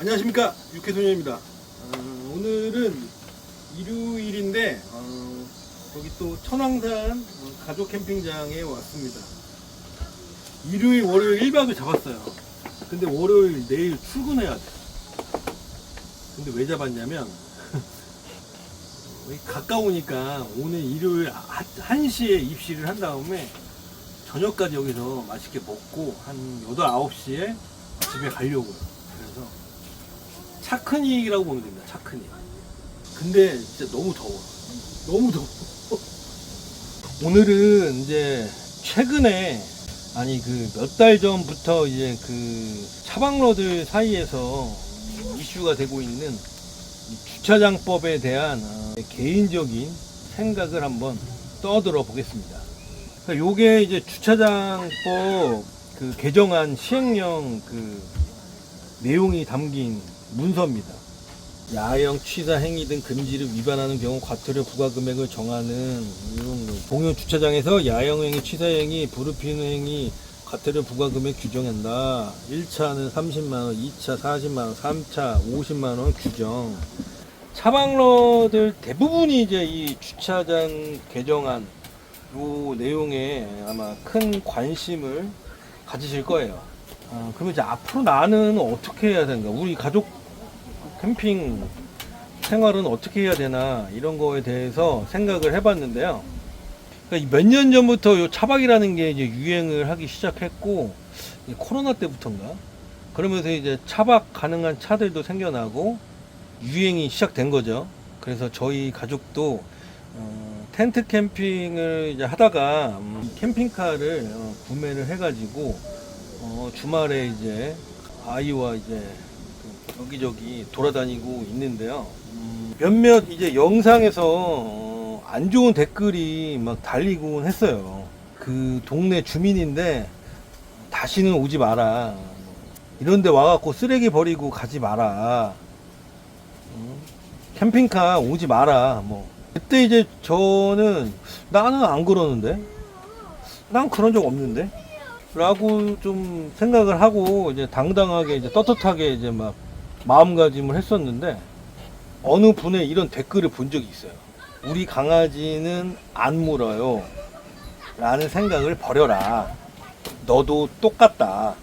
안녕하십니까 육회소년입니다. 어, 오늘은 일요일인데 어, 여기 또 천왕산 어, 가족 캠핑장에 왔습니다. 일요일, 월요일 1박을 잡았어요. 근데 월요일 내일 출근해야 돼. 근데 왜 잡았냐면 가까우니까 오늘 일요일 1시에 입시를 한 다음에 저녁까지 여기서 맛있게 먹고 한 8, 9시에 집에 가려고요. 그래서 차크닉이라고 보면 됩니다. 차크닉. 근데 진짜 너무 더워. 너무 더워. 오늘은 이제 최근에 아니 그 몇 달 전부터 이제 그 차박러들 사이에서 이슈가 되고 있는 이 주차장법에 대한 어, 개인적인 생각을 한번 떠들어 보겠습니다. 그러니까 요게 이제 주차장법 그 개정안 시행령 그 내용이 담긴 문서입니다. 야영 취사 행위 등 금지를 위반하는 경우 과태료 부과 금액을 정하는. 공용 주차장에서 야영 행위, 취사 행위, 불을 피우는 행위 과태료 부과 금액 규정한다. 1차는 30만 원, 2차 40만 원, 3차 50만 원 규정. 차박러들 대부분이 이제 이 주차장 개정안 요 내용에 아마 큰 관심을 가지실 거예요. 아, 그러면 이제 앞으로 나는 어떻게 해야 되는가? 우리 가족 캠핑 생활은 어떻게 해야 되나 이런 거에 대해서 생각을 해봤는데요. 그러니까 몇 년 전부터 요 차박이라는 게 이제 유행을 하기 시작했고 이 코로나 때부터인가 그러면서 이제 차박 가능한 차들도 생겨나고 유행이 시작된 거죠. 그래서 저희 가족도 어, 텐트 캠핑을 이제 하다가 음, 캠핑카를 어, 구매를 해가지고 어, 주말에 이제 아이와 이제 그 여기저기 돌아다니고 있는데요. 음, 몇몇 이제 영상에서 어, 안 좋은 댓글이 막 달리곤 했어요. 그 동네 주민인데 다시는 오지 마라. 이런데 와갖고 쓰레기 버리고 가지 마라. 음, 캠핑카 오지 마라. 뭐 그때 이제 저는 나는 안 그러는데 난 그런 적 없는데 라고 좀 생각을 하고 이제 당당하게 이제 떳떳하게 이제 막 마음가짐을 했었는데 어느 분의 이런 댓글을 본 적이 있어요. 우리 강아지는 안 물어요. 라는 생각을 버려라. 너도 똑같다.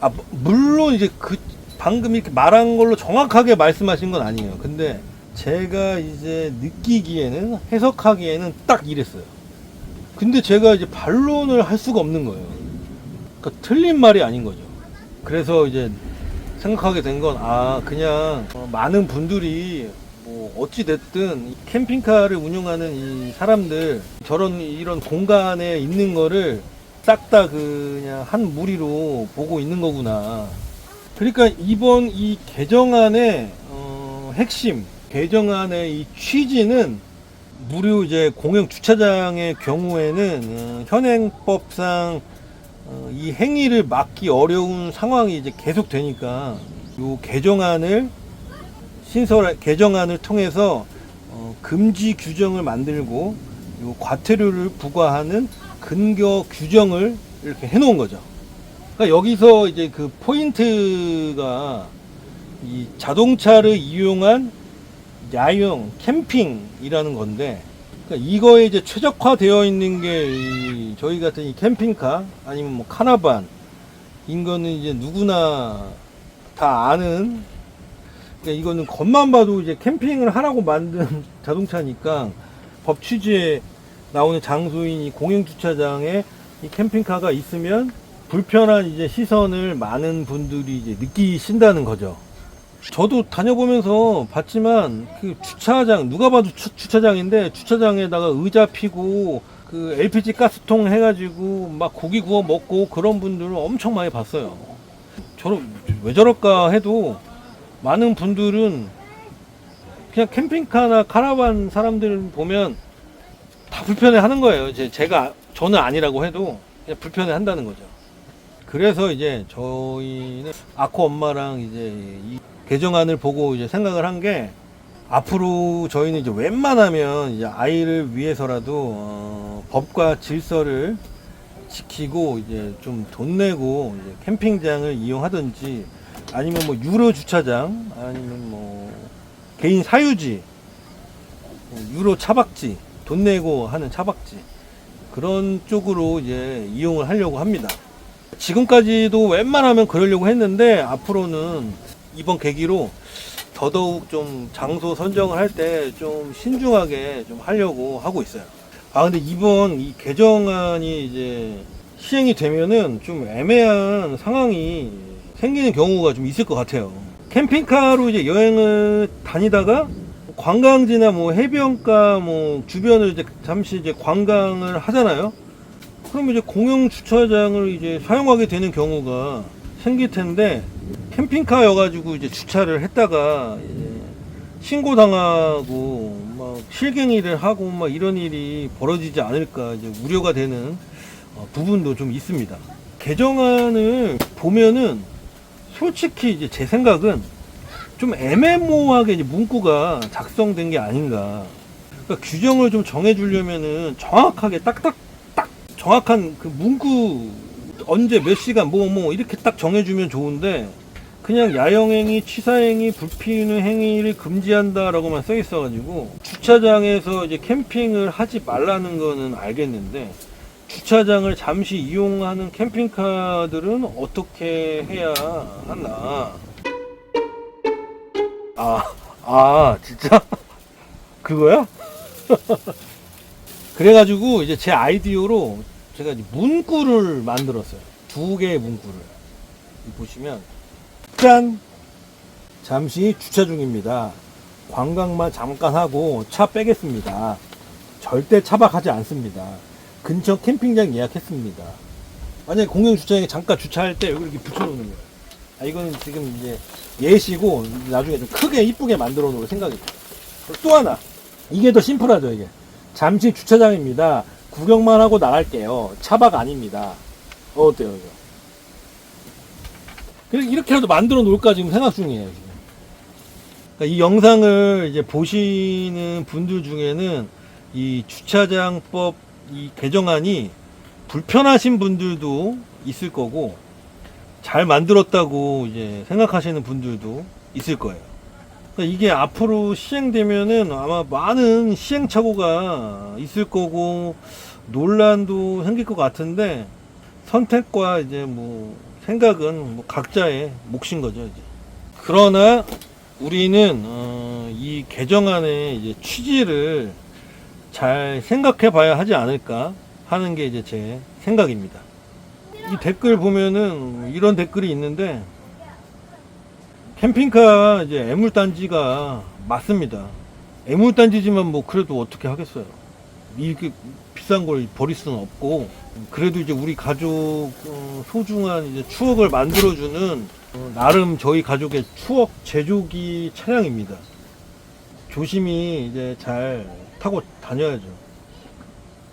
아, 뭐, 물론 이제 그 방금 이렇게 말한 걸로 정확하게 말씀하신 건 아니에요. 근데 제가 이제 느끼기에는 해석하기에는 딱 이랬어요. 근데 제가 이제 반론을 할 수가 없는 거예요. 그러니까 틀린 말이 아닌 거죠. 그래서 이제 생각하게 된 건 아 그냥 어, 많은 분들이 뭐 어찌 됐든 이 캠핑카를 운영하는 이 사람들 저런 이런 공간에 있는 거를 싹 다 그냥 한 무리로 보고 있는 거구나. 그러니까 이번 이 개정안의 어, 핵심 개정안의 이 취지는 무료 이제 공영 주차장의 경우에는 어, 현행법상 어, 이 행위를 막기 어려운 상황이 이제 계속 되니까 요 개정안을 신설 개정안을 통해서 어, 금지 규정을 만들고 요 과태료를 부과하는 근거 규정을 이렇게 해놓은 거죠. 그러니까 여기서 이제 그 포인트가 이 자동차를 이용한 야영 캠핑이라는 건데 그러니까 이거에 이제 최적화되어 있는 게이 저희 같은 이 캠핑카 아니면 뭐 카나반 인 거는 이제 누구나 다 아는 그러니까 이거는 겉만 봐도 이제 캠핑을 하라고 만든 자동차니까 법 취지에 나오는 장소인 이 공영 주차장에 이 캠핑카가 있으면 불편한 이제 시선을 많은 분들이 이제 느끼신다는 거죠. 저도 다녀보면서 봤지만 그 주차장 누가 봐도 주, 주차장인데 주차장에다가 의자 피고 그 LPG 가스통 해가지고 막 고기 구워 먹고 그런 분들을 엄청 많이 봤어요. 저런 왜 저럴까 해도 많은 분들은 그냥 캠핑카나 카라반 사람들 보면 다 불편해 하는 거예요. 이제 제가 저는 아니라고 해도 그냥 불편해 한다는 거죠. 그래서 이제 저희는 아코 엄마랑 이제 이 개정안을 보고 이제 생각을 한 게 앞으로 저희는 이제 웬만하면 이제 아이를 위해서라도 어, 법과 질서를 지키고 이제 좀 돈 내고 이제 캠핑장을 이용하든지 아니면 뭐 유로 주차장 아니면 뭐 개인 사유지 뭐 유로 차박지 돈 내고 하는 차박지 그런 쪽으로 이제 이용을 하려고 합니다. 지금까지도 웬만하면 그러려고 했는데 앞으로는 이번 계기로 더더욱 좀 장소 선정을 할 때 좀 신중하게 좀 하려고 하고 있어요. 아 근데 이번 이 개정안이 이제 시행이 되면은 좀 애매한 상황이 생기는 경우가 좀 있을 것 같아요. 캠핑카로 이제 여행을 다니다가 관광지나 뭐 해변가 뭐 주변을 이제 잠시 이제 관광을 하잖아요. 그럼 이제 공영 주차장을 이제 사용하게 되는 경우가 생길 텐데 캠핑카여가지고 이제 주차를 했다가 이제 신고 당하고 막 실갱이를 하고 막 이런 일이 벌어지지 않을까 이제 우려가 되는 어, 부분도 좀 있습니다. 개정안을 보면은 솔직히 이제 제 생각은 좀 애매모호하게 이제 문구가 작성된 게 아닌가. 그러니까 규정을 좀 정해주려면은 정확하게 딱딱 딱 정확한 그 문구 언제 몇 시간 뭐뭐 이렇게 딱 정해주면 좋은데 그냥 야영행위, 취사행위, 불피는 행위를 금지한다라고만 써 있어가지고 주차장에서 이제 캠핑을 하지 말라는 거는 알겠는데 주차장을 잠시 이용하는 캠핑카들은 어떻게 해야 하나? 아, 아, 진짜? 그거야? 그래가지고 이제 제 아이디어로 제가 이제 문구를 만들었어요. 두 개의 문구를. 보시면, 짠! 잠시 주차 중입니다. 관광만 잠깐 하고 차 빼겠습니다. 절대 차박하지 않습니다. 근처 캠핑장 예약했습니다. 만약에 공영 주차장에 잠깐 주차할 때 여기 이렇게 붙여놓는 거예요. 아, 이거는 지금 이제 예시고 나중에 좀 크게 이쁘게 만들어 놓을. 그리고 또 하나. 이게 더 심플하죠, 이게. 잠시 주차장입니다. 구경만 하고 나갈게요. 차박 아닙니다. 어, 어때요, 이거? 그래서 이렇게라도 만들어 놓을까 지금 생각 중이에요, 지금. 그러니까 이 영상을 이제 보시는 분들 중에는 이 주차장법 이 개정안이 불편하신 분들도 있을 거고 잘 만들었다고 이제 생각하시는 분들도 있을 거예요. 그러니까 이게 앞으로 시행되면은 아마 많은 시행착오가 있을 거고 논란도 생길 것 같은데 선택과 이제 뭐 생각은 뭐 각자의 몫인 거죠. 이제. 그러나 우리는 어, 이 개정안의 이제 취지를 잘 생각해 봐야 하지 않을까 하는 게 이제 제 생각입니다. 이 댓글 보면은 이런 댓글이 있는데 캠핑카 이제 애물단지가 맞습니다. 애물단지지만 뭐 그래도 어떻게 하겠어요. 이렇게 비싼 걸 버릴 수는 없고 그래도 이제 우리 가족 어, 소중한 이제 추억을 만들어주는 어, 나름 저희 가족의 추억 제조기 차량입니다. 조심히 이제 잘 타고 다녀야죠.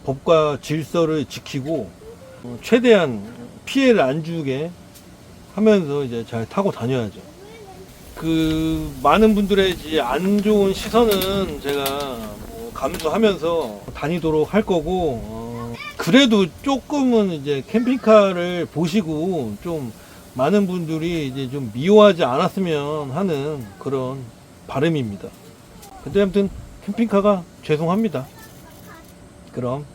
법과 질서를 지키고 어, 최대한 피해를 안 주게 하면서 이제 잘 타고 다녀야죠. 그 많은 분들의 이제 안 좋은 시선은 제가 뭐 감수하면서 다니도록 할 거고 어, 그래도 조금은 이제 캠핑카를 보시고 좀 많은 분들이 이제 좀 미워하지 않았으면 하는 그런 바람입니다. 근데 아무튼 캠핑카가 죄송합니다. 그럼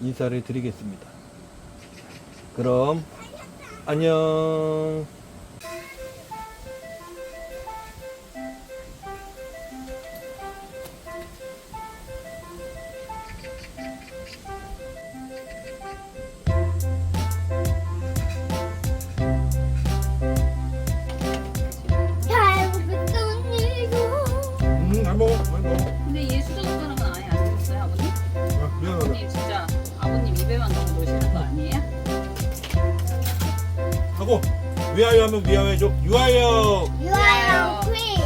인사를 드리겠습니다. 그럼 안녕. 음, 안 먹어, 안 먹어. 근데 얘 수저 젓가락은 아예 안 드셨어요, 아버님? 아, 미안하다. 아버님 진짜 아버님 입에만 넣고 넣으시는 거 아니에요? 하고 위하여 하면 위하여 해줘. 유하여. You are a queen.